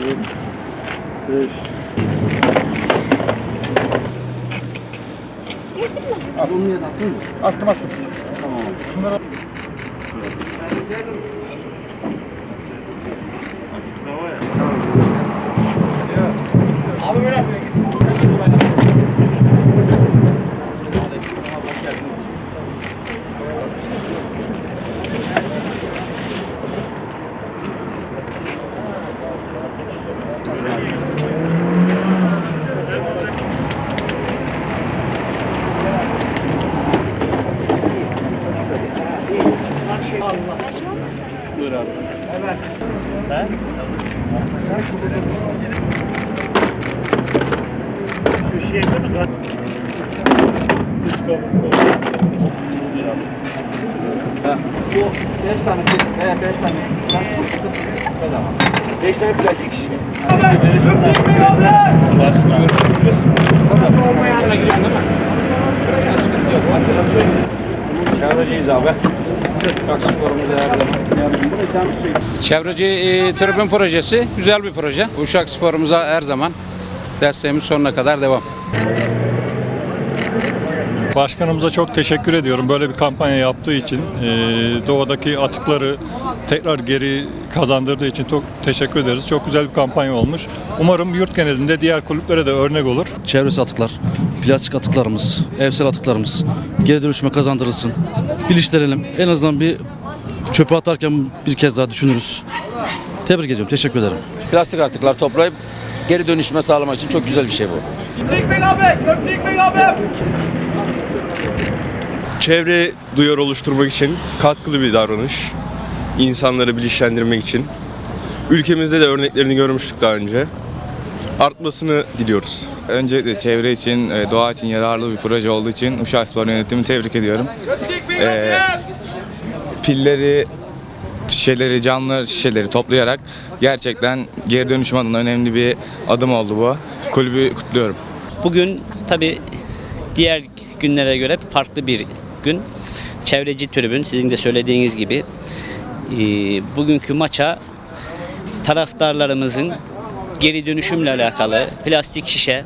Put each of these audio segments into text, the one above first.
4, 5. Abi onu niye attın mı? Attım attım. Tamam. Şunlara... Açık hava ya. Şunları Bu 5 tane veya 5 tane. Plastik bedava. 5 tane plastik şişe. Çevreciyiz abi. Her. Çevreci e, tribün projesi güzel bir proje. Uşak sporumuza her zaman desteğimiz sonuna kadar devam. Başkanımıza çok teşekkür ediyorum böyle bir kampanya yaptığı için. Ee, doğadaki atıkları tekrar geri kazandırdığı için çok teşekkür ederiz. Çok güzel bir kampanya olmuş. Umarım yurt genelinde diğer kulüplere de örnek olur. çevresi atıklar, plastik atıklarımız, evsel atıklarımız geri dönüşüme kazandırılsın. Bilinçlenelim. En azından bir çöpe atarken bir kez daha düşünürüz. Tebrik ediyorum. Teşekkür ederim. plastik artıklar toplayıp geri dönüşüme sağlamak için çok güzel bir şey bu. çevre duyar oluşturmak için katkılı bir davranış. İnsanları bilinçlendirmek için. Ülkemizde de örneklerini görmüştük daha önce. Artmasını diliyoruz. Öncelikle çevre için, e, doğa için yararlı bir proje olduğu için Uşak Spor Yönetimi tebrik ediyorum. E, pilleri, şişeleri, canlı şişeleri toplayarak gerçekten geri dönüşüm adına önemli bir adım oldu bu. Kulübü kutluyorum. Bugün tabi diğer günlere göre farklı bir gün. Çevreci tribün sizin de söylediğiniz gibi e, bugünkü maça taraftarlarımızın geri dönüşümle alakalı plastik şişe,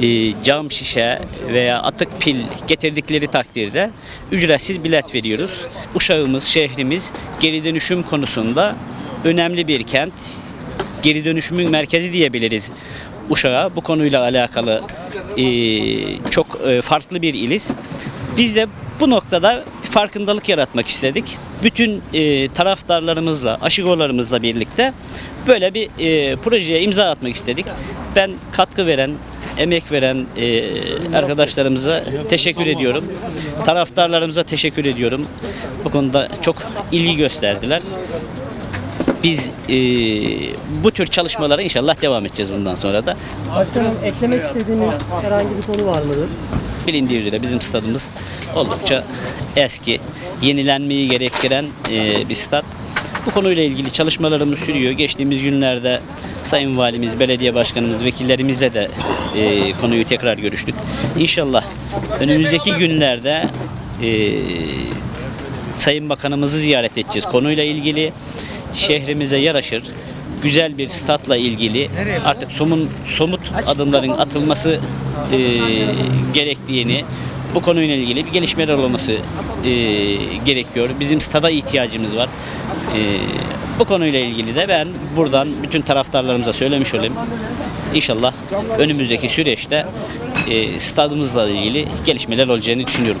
e, cam şişe veya atık pil getirdikleri takdirde ücretsiz bilet veriyoruz. Uşağımız, şehrimiz geri dönüşüm konusunda önemli bir kent. Geri dönüşümün merkezi diyebiliriz Uşak'a. Bu konuyla alakalı e, çok e, farklı bir iliz. Biz de bu noktada farkındalık yaratmak istedik. Bütün e, taraftarlarımızla, aşigolarımızla birlikte böyle bir e, projeye imza atmak istedik. Ben katkı veren, emek veren e, arkadaşlarımıza teşekkür ediyorum. Taraftarlarımıza teşekkür ediyorum. Bu konuda çok ilgi gösterdiler. Biz e, bu tür çalışmalara inşallah devam edeceğiz bundan sonra da. Başkanım eklemek istediğiniz herhangi bir konu var mıdır? Bilindiği üzere bizim stadımız oldukça eski, yenilenmeyi gerektiren e, bir stat. Bu konuyla ilgili çalışmalarımız sürüyor. Geçtiğimiz günlerde Sayın Valimiz, Belediye Başkanımız, vekillerimizle de e, konuyu tekrar görüştük. İnşallah önümüzdeki günlerde e, Sayın Bakanımızı ziyaret edeceğiz konuyla ilgili. Şehrimize yaraşır, güzel bir statla ilgili artık somun, somut adımların atılması e, gerektiğini, bu konuyla ilgili bir gelişmeler olması e, gerekiyor. Bizim stada ihtiyacımız var. E, bu konuyla ilgili de ben buradan bütün taraftarlarımıza söylemiş olayım. İnşallah önümüzdeki süreçte e, stadımızla ilgili gelişmeler olacağını düşünüyorum.